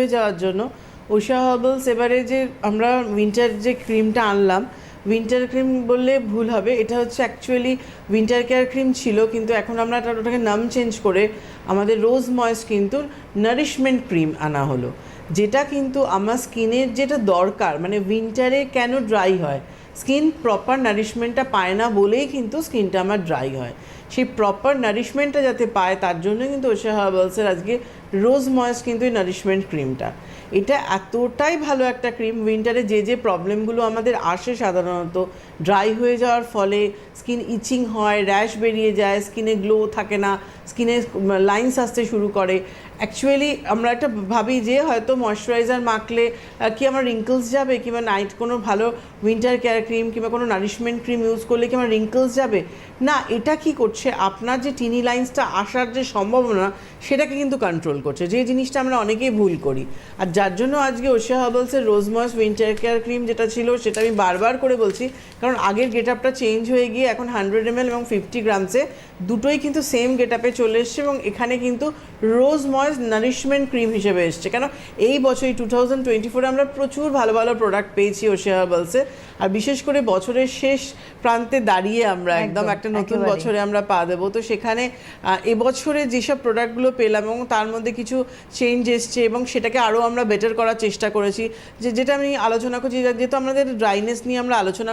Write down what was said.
হয়ে যাওয়ার জন্য। ওষা হার্বালস এবারে যে আমরা উইন্টার যে ক্রিমটা আনলাম উইন্টার ক্রিম বললে ভুল হবে। এটা হচ্ছে অ্যাকচুয়ালি উইন্টার কেয়ার ক্রিম ছিল, কিন্তু এখন আমরা ওটাকে নাম চেঞ্জ করে আমাদের রোজ ময়েস্ট কিন্তু নারিশমেন্ট ক্রিম আনা হলো। যেটা কিন্তু আমার স্কিনের যেটা দরকার মানে উইন্টারে কেন ড্রাই হয়? স্কিন প্রপার নারিশমেন্টটা পায় না বলেই কিন্তু স্কিনটা আমার ড্রাই হয়। সেই প্রপার নারিশমেন্টটা যাতে পায়, তার জন্য কিন্তু ওষা হার্বালসের আজকে রোজ ময়েস্ট কিন্তু এই নারিশমেন্ট ক্রিমটা এটা এতটাই ভালো একটা ক্রিম উইন্টারে যে যে প্রবলেমগুলো আমাদের আসে সাধারণত ড্রাই হয়ে যাওয়ার ফলে স্কিন ইচিং হয় র্যাশ বেরিয়ে যায় স্কিনে গ্লো থাকে না স্কিনে লাইন্স আসতে শুরু করে। অ্যাকচুয়ালি আমরা একটা ভাবি যে হয়তো ময়শ্চারাইজার মাখলে কি আমার রিঙ্কলস যাবে? কিংবা নাইট কোনো ভালো উইন্টার কেয়ার ক্রিম কিংবা কোনো নারিশমেন্ট ক্রিম ইউজ করলে কি আমার রিঙ্কলস যাবে? না, এটা কি করছে আপনার যে টিনি লাইন্সটা আসার যে সম্ভাবনা সেটাকে কিন্তু কন্ট্রোল করছে। যে জিনিসটা আমরা অনেকেই ভুল করি। আর যার জন্য আজকে ওশিয়া হার্বালসের রোজমস উইন্টার কেয়ার ক্রিম যেটা ছিল সেটা আমি বারবার করে বলছি কারণ আগের গেট আপটা চেঞ্জ হয়ে গিয়ে এখন হান্ড্রেড এম এল এবং ফিফটি গ্রামসে দুটোই কিন্তু সেম গেট আপে চলে এসছে এবং এখানে কিন্তু রোজ ময়েস নারিশমেন্ট ক্রিম হিসেবে এসছে। কেন? এই বছর এই টু থাউজেন্ড টোয়েন্টি ফোরে আমরা প্রচুর ভালো ভালো প্রোডাক্ট পেয়েছি ওশিয়া হার্বালসে। আর বিশেষ করে বছরের শেষ প্রান্তে দাঁড়িয়ে আমরা একদম, একটা নতুন বছরে আমরা পা দেবো। তো সেখানে এবছরে যেসব প্রোডাক্টগুলো পেলাম এবং তার মধ্যে কিছু চেঞ্জ এসছে এবং সেটাকে আরও আমরা বেটার করার চেষ্টা করেছি, যে যেটা আমি আলোচনা করছি, যেহেতু আমাদের ড্রাইনেস নিয়ে আমরা আলোচনা